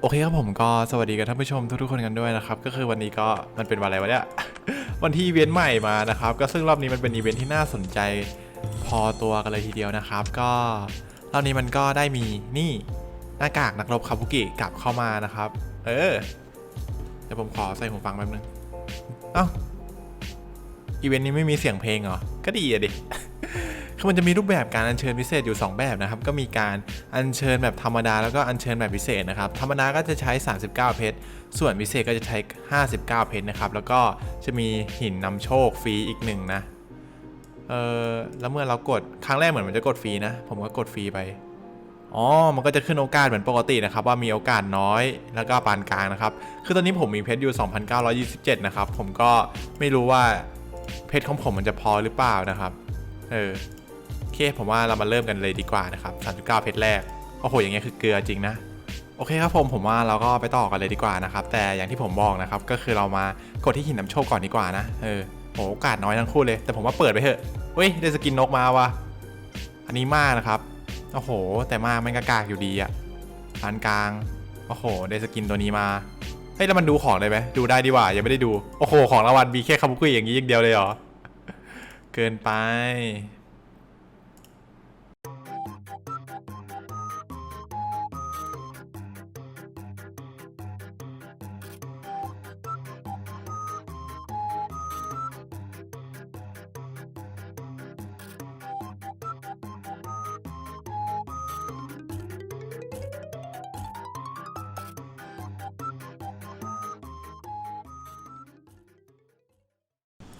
โอเคครับผมก็สวัสดีกับท่านผู้ชมทุกๆคนกันด้วยนะครับ ก็คือวันนี้ก็มันเป็นวันอะไรวะเนี่ยวันที่อีเวนต์ใหม่มานะครับ ก็ซึ่งรอบนี้มันเป็นอีเวนต์ที่น่าสนใจพอตัวกันเลยทีเดียวนะครับ ก็รอบนี้มันก็ได้มีนี่หน้ากากนักรบคาบุกิกลับเข้ามานะครับ เออเดี๋ยวผมขอใส่หูฟังแป๊บนึงเอ้าอีเวนต์นี้ไม่มีเสียงเพลงเหรอก็ดีอะดิ คือมันจะมีรูปแบบการอัญเชิญพิเศษอยู่ 2 แบบนะครับ ก็มีการอัญเชิญแบบธรรมดาแล้วก็อัญเชิญแบบพิเศษนะครับ ธรรมดาก็จะใช้ 39 เพชร ส่วนพิเศษก็จะใช้ 59 เพชรนะครับ แล้วก็จะมีหินนำโชคฟรีอีกหนึ่งนะ เออแล้วเมื่อเรากดครั้งแรกเหมือนมันจะกดฟรีนะ ผมก็กดฟรีไป อ๋อ มันก็จะขึ้นโอกาสเหมือนปกตินะครับ ว่ามีโอกาสน้อยแล้วก็ปานกลางนะครับ คือตอนนี้ผมมีเพชรอยู่ 2,927 นะครับ ผมก็ไม่รู้ว่าเพชรของผมมันจะพอหรือเปล่านะครับ เออ โอเคผมว่าเรามาเริ่มกันเลยดีกว่านะครับ39 เพชรแรก โอ้โห อย่างเงี้ยคือเกลือจริงนะ โอเคครับผม ผมว่าเราก็ไปต่อกันเลยดีกว่านะครับ แต่อย่างที่ผมบอกนะครับ ก็คือเรามากดที่หินนำโชคก่อนดีกว่านะ เออโหโอกาสน้อยทั้งคู่เลย แต่ผมว่าเปิดไปเถอะ เฮ้ย ได้สกินนกมาว่ะ อันนี้มากนะครับ โอ้โห แต่มากมันกากากอยู่ดีอะปานกลาง โอ้โห ได้สกินตัวนี้มา เฮ้ย แล้วมันดูของได้ไหมดูได้ดีกว่า ยังไม่ได้ดู โอ้โห ของรางวัลมีแค่คาบุกุยอย่างนี้อย่างเดียวเลยเหรอ เกินไป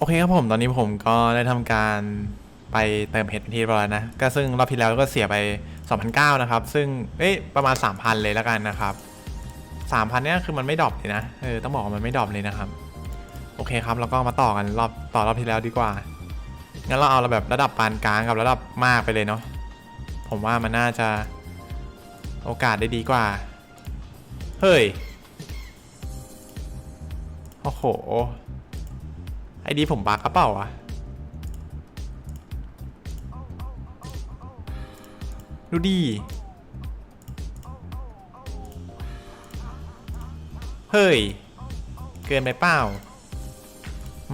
โอเคครับผมตอนนี้ผมก็ได้ทำการไปเติมเพชรเป็นที่เรียบร้อยนะ ก็ซึ่งรอบที่แล้วก็เสียไป 2,009นะครับ ซึ่งเอ้ยประมาณ 3,000 เลยแล้วกันนะครับ 3,000เนี่ยคือมันไม่ดรอปเลยนะเออต้องบอกว่ามันไม่ดรอปเลยนะครับ โอเคครับแล้วก็มาต่อกันรอบต่อรอบที่แล้วดีกว่างั้นเราเอาแบบระดับปานกลางกับระดับมากไปเลยเนาะผมว่ามันน่าจะโอกาสได้ดีกว่า เฮ้ยโอ้โห ไอดีผมบักกระเป๋าอะดูดี เฮ้ย เกินไปเปล่า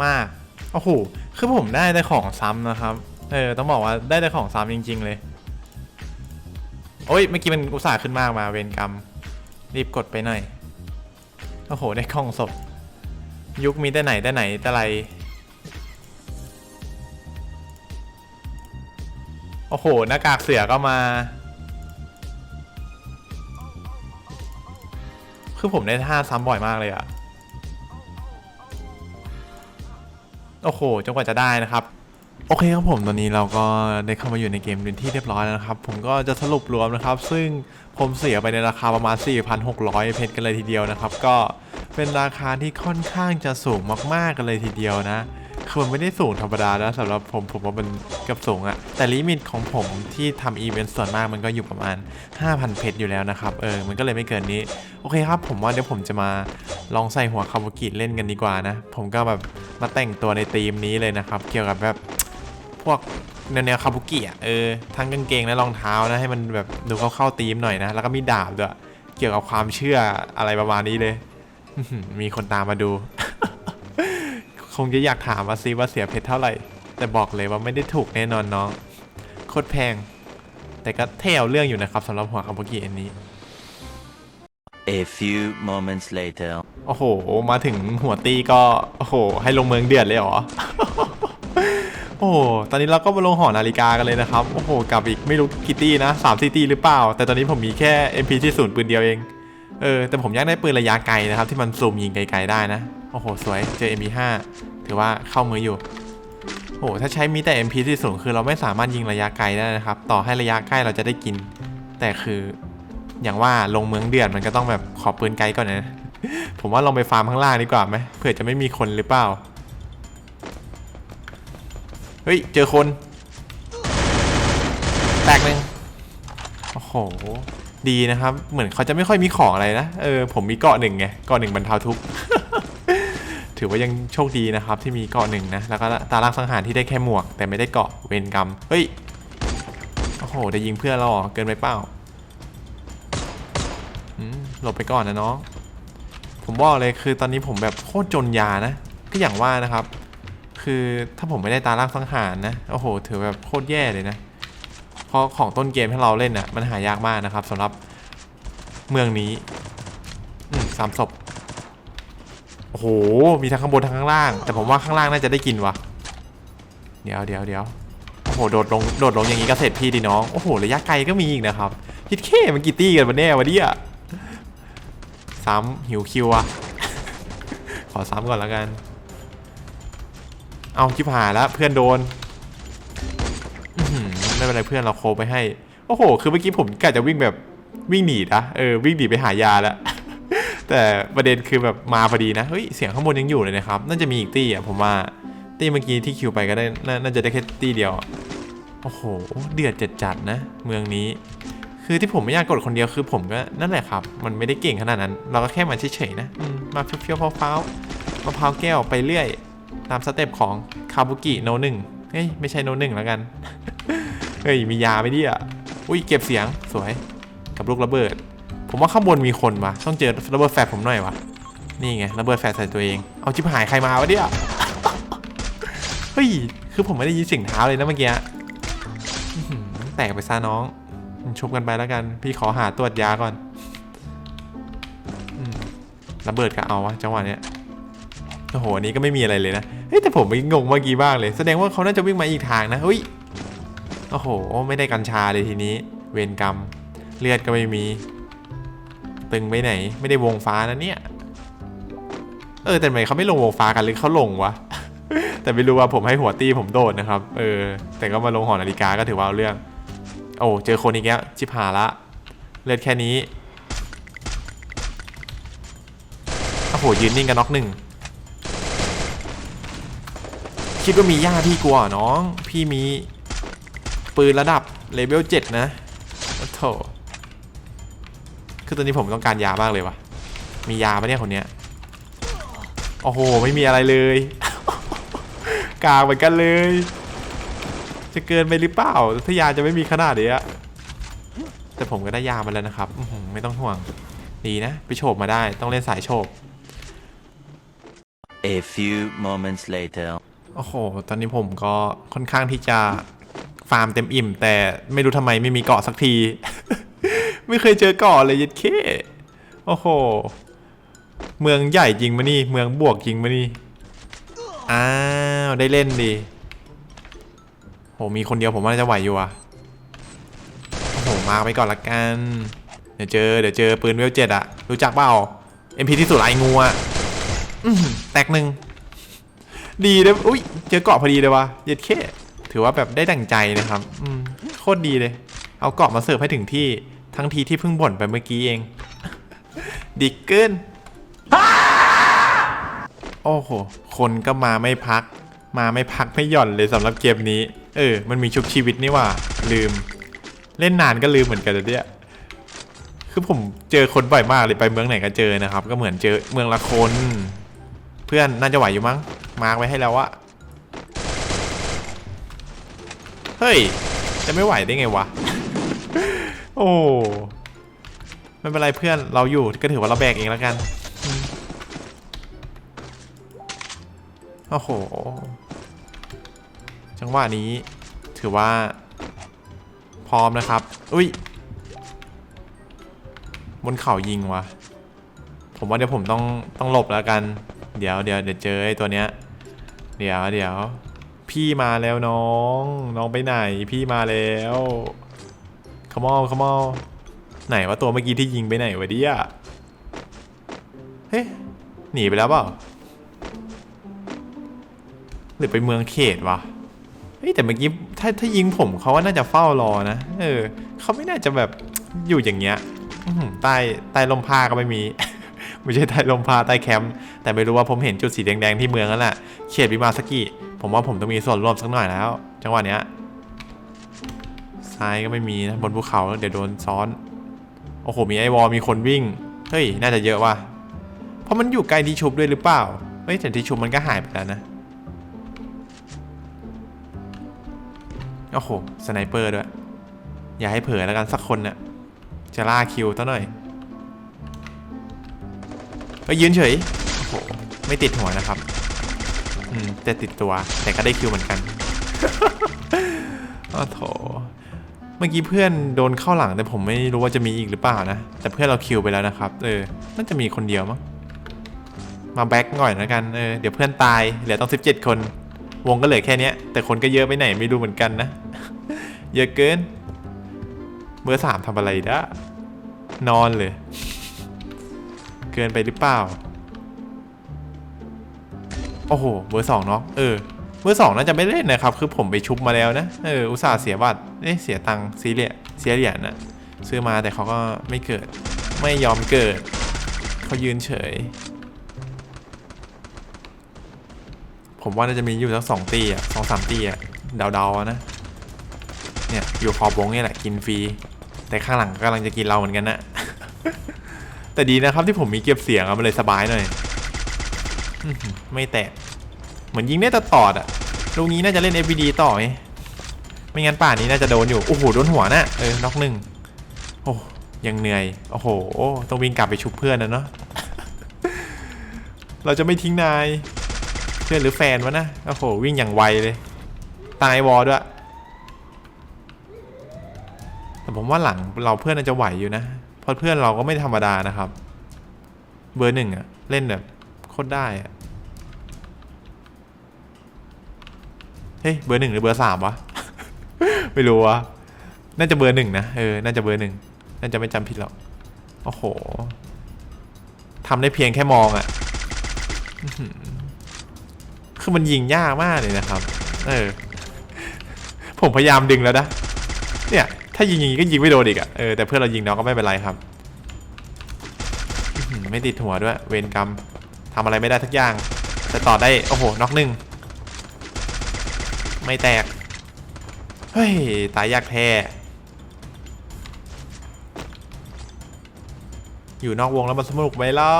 มาก โอ้โห คือผมได้แต่ของซ้ำนะครับ เออ ต้องบอกว่าได้แต่ของซ้ำจริง ๆ เลย โอ้ย เมื่อกี้มันอุตส่าห์ขึ้นมากมาเวรกรรม รีบกดไปหน่อย โอ้โห ได้กล้องศพยุคมีแต่ไหนแต่ไหนแต่ไร อ้โห หน้ากากเสือก็มา คือผมได้ท่าซ้ำบ่อยมากเลยอะโอ้โห จนกว่าจะได้นะครับ โอเคครับผมตอนนี้เราก็ได้เข้ามาอยู่ในเกมเป็นที่เรียบร้อยแล้วนะครับ ผมก็จะสรุปรวมนะครับ ซึ่งผมเสียไปในราคาประมาณ 4,600 เพชรกันเลยทีเดียวนะครับ ก็เป็นราคาที่ค่อนข้างจะสูงมากๆกันเลยทีเดียวนะ คือมันไม่ได้สูงธรรมดานะสำหรับผมผมว่ามันเกับสูงอะแต่ลิมิตของผมที่ทำอีเวนต์ส่วนมากมันก็อยู่ประมาณ 5,000 เพชรอยู่แล้วนะครับ เออ มันก็เลยไม่เกินนี้ โอเคครับ ผมว่าเดี๋ยวผมจะมาลองใส่หัวคาบุกิเล่นกันดีกว่านะ ผมก็แบบมาแต่งตัวในธีมนี้เลยนะครับ เกี่ยวกับแบบพวกแนวแนวคาบุกิอะเออทั้งกางเกงและรองเท้านะให้มันแบบดูเข้าเข้าๆธีมหน่อยนะ แล้วก็มีดาบด้วยเกี่ยวกับความเชื่ออะไรประมาณนี้เลย มีคนตามมาดู คงจะอยากถามว่าซิว่าเสียเพชรเท่าไหร่ แต่บอกเลยว่าไม่ได้ถูกแน่นอนน้องโคตรแพง แต่ก็เท่เอาเรื่องอยู่นะครับสำหรับหัวคาบุกิอันนี้ A few moments later. โอ้โห มาถึงหัวตีก็ โอ้โห ให้ลงเมืองเดือดเลยเหรอ โอ้โห ตอนนี้เราก็มาลงหอนาฬิกากันเลยนะครับ โอ้โห กับอีกไม่รู้กี่ตีนะสามสี่ตีหรือเปล่า แต่ตอนนี้ผมมีแค่ MP ที่ศูนย์ปืนเดียวเอง เออ แต่ผมอยากได้ปืนระยะไกลนะครับ ที่มันซูมยิงไกลๆได้นะ โอ้โห สวย เจอ MP5 ถือว่าเข้ามืออยู่โอ้โหถ้าใช้มีแต่ MP ที่ศูนย์คือเราไม่สามารถยิงระยะไกลได้นะครับ ต่อให้ระยะใกล้เราจะได้กิน แต่คืออย่างว่าลงเมืองเดือดมันก็ต้องแบบขอปืนไกลก่อนนะ ผมว่าลองไปฟาร์มข้างล่างดีกว่าไหมเผื่อจะไม่มีคนหรือเปล่า เฮ้ย เจอคน แตกหนึ่งโอ้โห ดีนะครับ เหมือนเขาจะไม่ค่อยมีของอะไรนะ เออ ผมมีเกาะหนึ่งไง เกาะหนึ่งบรรเทาทุกข์ ถือว่ายังโชคดีนะครับที่มีเกาะหนึ่งนะ แล้วก็ตาลักสังหารที่ได้แค่หมวก แต่ไม่ได้เกาะเวรกรรม เฮ้ย โอ้โห ได้ยิงเพื่อนเราเหรอเกินไปเปล่าหลบไปก่อนนะน้อง ผมบอกเลยคือตอนนี้ผมแบบโคตรจนยานะ ก็อย่างว่านะครับ คือถ้าผมไม่ได้ตาล่างสังหารนะ โอ้โห ถือแบบโคตรแย่เลยนะ เพราะของต้นเกมที่เราเล่นน่ะ มันหายากมากนะครับสำหรับเมืองนี้สามศพ โอ้โห มีทั้งข้างบนทั้งข้างล่าง แต่ผมว่าข้างล่างน่าจะได้กินวะเดี๋ยวเดี๋ยวเดี๋ยวโอ้โห โดดลง โดดลงอย่างนี้ก็เสร็จพี่ดีน้อง โอ้โห ระยะไกลก็มีอีกนะครับคิดแค่มันกี่ตี้กันวันแน่วะเนี่ยซ้ำหิวคิวอะขอซ้ำก่อนแล้วกัน เอาชิบหายแล้วเพื่อนโดน ไม่เป็นไรเพื่อนเราโคไปให้ โอ้โห คือเมื่อกี้ผมกะจะวิ่งแบบวิ่งหนีนะ เออ วิ่งหนีไปหายาแล้ว แต่ประเด็นคือแบบมาพอดีนะ เฮ้ย เสียงข้างบนยังอยู่เลยนะครับ น่าจะมีอีกตี้อะผมว่า ตี้เมื่อกี้ที่คิวไปก็ได้ น่าจะได้แค่ตี้เดียว โอ้โห เดือดจัดๆนะ เมืองนี้ คือที่ผมไม่อยากกดคนเดียวคือผมก็นั่นแหละครับ มันไม่ได้เก่งขนาดนั้น เราก็แค่มาเฉยๆนะ มาเฟี้ยวๆฟ้าวๆมะพร้าวแก้วไปเรื่อย ตามสเต็ปของคาบุกิโนหนึ่งเฮ้ยไม่ใช่โนหนึ่งแล้วกัน เฮ้ยมียาไมเนี่ยอุ้ยเก็บเสียงสวย กับลูกระเบิด ผมว่าข้างบนมีคนวะต้องเจอระเบิดแฟดผมหน่อยวะนี่ไงระเบิดแฟดใส่ตัวเอง เอาชิบหายใครมาวะเนี่ยเฮ้ยคือผมไม่ได้ยินเสียงเท้าเลยนะเมื่อกี้แตกไปซะน้องชุบกันไปแล้วกัน พี่ขอหาตรวจยาก่อนระเบิดก็เอาวะจังหวะเนี้ยโอ้โหอันนี้ก็ไม่มีอะไรเลยนะเฮ้ยแต่ผมไม่งงเมื่อกี้บ้างเลย แสดงว่าเขาน่าจะวิ่งมาอีกทางนะเฮ้ยโอ้โห ไม่ได้กัญชาเลยทีนี้ เวรกรรม เลือดก็ไม่มี ตึงไปไหน ไม่ได้วงฟ้านะเนี่ย เออแต่ทำไมเขาไม่ลงวงฟ้ากันหรือเขาลงวะ แต่ไม่รู้ว่าผมให้หัวตีผมโดดนะครับ เออ แต่ก็มาลงหอนาฬิกาก็ถือว่าเอาเรื่อง โอ้เจอคนอีกแล้วชิบหาละ เลือดแค่นี้โอ้โหยืนนิ่งกันน็อกหนึ่งคิดว่ามีย่าพี่กลัวเน้อง พี่มีปืนระดับเลเวล7นะโอ้โถ คือตอนนี้ผมต้องการยามากเลยวะมียาปะเนี่ยคนเนี้ยโอ้โหไม่มีอะไรเลยกลางเหมือนกันเลย จะเกินไปหรือเปล่าถ้ายาจะไม่มีขนาดเนี้ยแต่ผมก็ได้ยามาแล้วนะครับอื้อหือไม่ต้องห่วงดีนะไปโฉบมาได้ต้องเล่นสายโฉบ A few moments later. โอ้โห ตอนนี้ผมก็ค่อนข้างที่จะฟาร์มเต็มอิ่ม แต่ไม่รู้ทำไมไม่มีเกาะสักที ไม่เคยเจอเกาะเลยยัดเข้โอ้โห เมืองใหญ่จริงมานี่ เมืองบวกจริงมานี่ อ้าว ได้เล่นดีโห มีคนเดียวผมว่าจะไหวอยู่อะโอ้โห มาไปก่อนละกัน เดี๋ยวเจอ เดี๋ยวเจอปืนเวลเจ็ดอะรู้จักเปล่า MP ที่สุดไองูอะอแตกหนึ่ง ดีเลยอุ้ย เจอเกาะพอดีเลยวะเย็ดเข้ถือว่าแบบได้ดั่งใจนะครับ อืม โคตรดีเลย เอาเกาะมาเสิร์ฟให้ถึงที่ ทั้งทีที่เพิ่งบ่นไปเมื่อกี้เอง ดิกเกินโอ้โห คนก็มาไม่พัก มาไม่พักไม่หย่อนเลยสำหรับเกมนี้ เออ มันมีชุบชีวิตนี่ว่า ลืม เล่นนานก็ลืมเหมือนกันเลยเนี่ยคือผมเจอคนบ่อยมากเลยไปเมืองไหนก็เจอนะครับ ก็เหมือนเจอเมืองละคน เพื่อนน่าจะไหวอยู่มั้ง มาร์กไว้ให้แล้วอะเฮ้ย จะไม่ไหวได้ไงวะ อ้ไม่เป็นไรเพื่อนเราอยู่ก็ถือว่าเราแบกเองแล้วกันโอ้โห จังหวะนี้ถือว่า พร้อมนะครับ อุ้ย บนเขายิงวะผมว่าเดี๋ยวผมต้องต้องหลบแล้วกัน เดี๋ยวเดี๋ยวเดี๋ยวเจอไอ้ตัวเนี้ย เดี๋ยวเดี๋ยวพี่มาแล้วน้อง น้องไปไหน พี่มาแล้ว ขมอขมอไหนว่าตัวเมื่อกี้ที่ยิงไปไหนวะเดียเฮ้ยหนีไปแล้วเปล่าหรือไปเมืองเขตวะเฮ้แต่เมื่อกี้ถ้าถ้ายิงผมเขาว่าน่าจะเฝ้ารอนะเออเขาไม่น่าจะแบบอยู่อย่างเงี้ยใต้ใต้ลมผ้าก็ไม่มี ไม่ใช่ใต้ลมพาใต้แคมป์แต่ไม่รู้ว่าผมเห็นจุดสีแดงๆที่เมืองนั่นแหละเขตวิมาสกิผมว่าผมต้องมีส่วนร่วมสักหน่อยแล้ว จังหวะเนี้ย ซ้ายก็ไม่มีนะบนภูเขาเดี๋ยวโดนซ้อน โอ้โห มีไอวอลมีคนวิ่ง เฮ้ย น่าจะเยอะว่ะ เพราะมันอยู่ใกล้ที่ชุบด้วยหรือเปล่า เฮ้ยแต่ที่ชุบมันก็หายไปแล้วนะ โอ้โห สไนเปอร์ด้วย อย่าให้เผลอแล้วกันสักคนน่ะ จะล่าคิวซะหน่อยไปยืนเฉย โอ้โห ไม่ติดหัวนะครับ อืมแต่ติดตัว แต่ก็ได้คิวเหมือนกัน โอ้โถ เมื่อกี้เพื่อนโดนเข้าหลังแต่ผมไม่รู้ว่าจะมีอีกหรือเปล่านะ แต่เพื่อนเราคิวไปแล้วนะครับ เออน่าจะมีคนเดียวมั้งมาแบ็กหน่อยแล้วกันเออเดี๋ยวเพื่อนตายเหลือต้อง 17 คน วงก็เหลือแค่นี้แต่คนก็เยอะไปไหนไม่รู้เหมือนกันนะ เยอะเกิน เบอร์สามทำอะไรด้นอนเลย เกินไปหรือเปล่า โอ้โห เบอร์สองเนาะเออ เบอสองน่าจะไม่เล่นนะครับ คือผมไปชุบมาแล้วนะ เออ อุตส่าห์เสียบัตรเอ้ยเสียตังค์ซีเรียเสียเหรียญนะซื้อมาแต่เขาก็ไม่เกิด ไม่ยอมเกิด เขายืนเฉย ผมว่าน่าจะมีอยู่ทั้งสองตีอะสองสามตีอะเดาๆนะ เนี่ยอยู่ขอบวงเนี่ยแหละกินฟรี แต่ข้างหลังกำลังจะกินเราเหมือนกันนะ แต่ดีนะครับที่ผมมีเก็บเสียงอะมันเลยสบายหน่อย ไม่แตก เหมือนยิงได้ตตอดอะลูกนี้น่าจะเล่น FVD ต่อไงไม่งั้นป่านนี้น่าจะโดนอยู่ โอ้โห โดนหัวน่ะเออ น็อกหนึ่งโอ้ยังเหนื่อย โอ้โห ต้องวิ่งกลับไปชุบเพื่อนนะเนาะ เราจะไม่ทิ้งนาย เพื่อนหรือแฟนวะนะ โอ้โห วิ่งอย่างไวเลย ตายวอลด้วย แต่ผมว่าหลังเราเพื่อนน่าจะไหวอยู่นะ เพราะเพื่อนเราก็ไม่ธรรมดานะครับ เบอร์หนึ่งอะเล่นแบบโคตรได้อะ เฮ้ยเบอร์หนึ่งหรือเบอร์สามวะ ไม่รู้วะน่าจะเบอร์หนึ่งนะเออน่าจะเบอร์หนึ่งน่าจะไม่จำผิดหรอกโอ้โหทำได้เพียงแค่มองอะอื้อหือคือมันยิงยากมากเลยนะครับ เออ ผมพยายามดึงแล้วนะ เนี่ย ถ้ายิงอย่างนี้ก็ยิงไม่โดนอีกอะเออ แต่เพื่อนเรายิงน้องก็ไม่เป็นไรครับ ไม่ติดหัวด้วย เวรกรรมทำอะไรไม่ได้ทักอย่าง แต่ต่อได้ โอ้โห น็อกหนึ่ง ไม่แตก เฮ้ย ตายยากแท้อยู่นอกวงแล้วมันสนุกไหมเล่า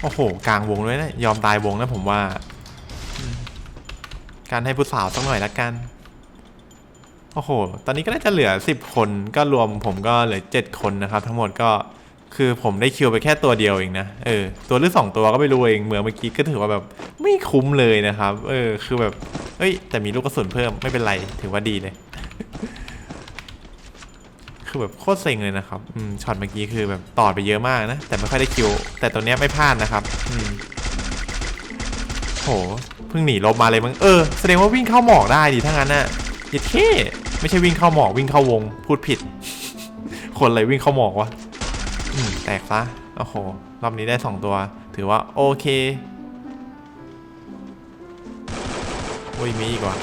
โอ้โห กลางวงด้วยนะ ยอมตายวงนะผมว่า การให้ผู้สาวสักหน่อยละกัน โอ้โห ตอนนี้ก็น่าจะเหลือ 10 คน ก็รวมผมก็เหลือ 7 คนนะครับ ทั้งหมดก็ คือผมได้คิวไปแค่ตัวเดียวเองนะ เออ ตัวหรือ2ตัวก็ไม่รู้เอง เหมือนเมื่อกี้ก็ถือว่าแบบไม่คุ้มเลยนะครับ เออ คือแบบ เอ้ย แต่มีลูกกระสุนเพิ่มไม่เป็นไร ถือว่าดีเลย คือแบบโคตรเซ็งเลยนะครับ อืม ช็อตเมื่อกี้คือแบบต่อไปเยอะมากนะ แต่ไม่ค่อยได้คิว แต่ตัวเนี้ยไม่พลาดนะครับ อืมโห เพิ่งหนีลบมาเลยมั้ง เออ แสดงว่าวิ่งเข้าหมอกได้ดิถ้างั้นน่ะยิดเท่ไม่ใช่วิ่งเข้าหมอกวิ่งเข้าวง พูดผิด คนอะไรวิ่งเข้าหมอกวะ แตกซะ โอ้โห รอบนี้ได้สองตัว ถือว่าโอเคโอ้ยมีอีกว่ะ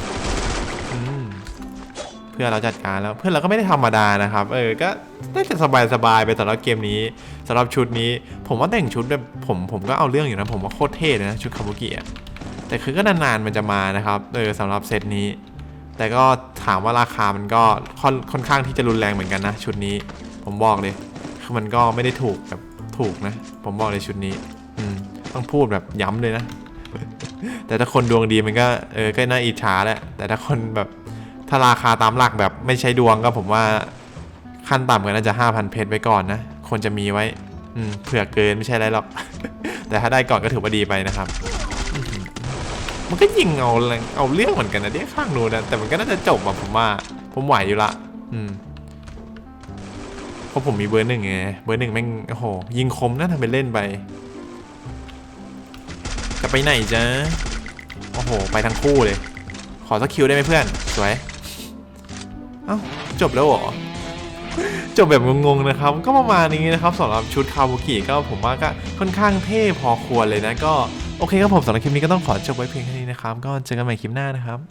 เพื่อนเราจัดการแล้ว เพื่อนเราก็ไม่ได้ธรรมดานะครับ เออ ก็ได้จะสบายๆไปสำหรับเกมนี้สำหรับชุดนี้ ผมว่าแต่งชุดแบบผมผมก็เอาเรื่องอยู่นะ ผมว่าโคตรเท่เลยนะชุดคาบุกิอะแต่คือก็นานๆมันจะมานะครับ เออสำหรับเซตนี้ แต่ก็ถามว่าราคามันก็ค่อนค่อนข้างที่จะรุนแรงเหมือนกันนะ ชุดนี้ผมบอกเลย คือมันก็ไม่ได้ถูกแบบถูกนะ ผมบอกเลยชุดนี้ อืม ต้องพูดแบบย้ำเลยนะ แต่ถ้าคนดวงดีมันก็เออก็น่าอิจฉาแหละ แต่ถ้าคนแบบถ้าราคาตามหลักแบบไม่ใช่ดวงก็ผมว่าขั้นต่ำก็น่าจะ 5,000 เพชรไว้ก่อนนะ คนจะมีไว้ อืม เผื่อเกินไม่ใช่อะไรหรอก แต่ถ้าได้ก่อนก็ถือว่าดีไปนะครับ มันก็ยิงเอาเอาเรื่องเหมือนกันนะเนี่ยข้างนู้นนะ แต่มันก็น่าจะจบอะผมว่า ผมไหวอยู่ละ อืม เพราะผมมีเบอร์หนึ่งไง เบอร์หนึ่งแม่งโอ้โหยิงคมนะทำเป็นเล่นไป จะไปไหนจ๊ะ โอ้โห ไปทั้งคู่เลย ขอสักคิวได้ไหมเพื่อน สวย เอ้า จบแล้วเหรอ จบแบบงงๆนะครับ ก็ประมาณนี้นะครับสำหรับชุดคาบุกิก็ผมว่าก็ค่อนข้างเท่พอควรเลยนะก็โอเคครับผมสำหรับคลิปนี้ก็ต้องขอจบไว้เพียงแค่นี้นะครับ ก็เจอกันใหม่คลิปหน้านะครับ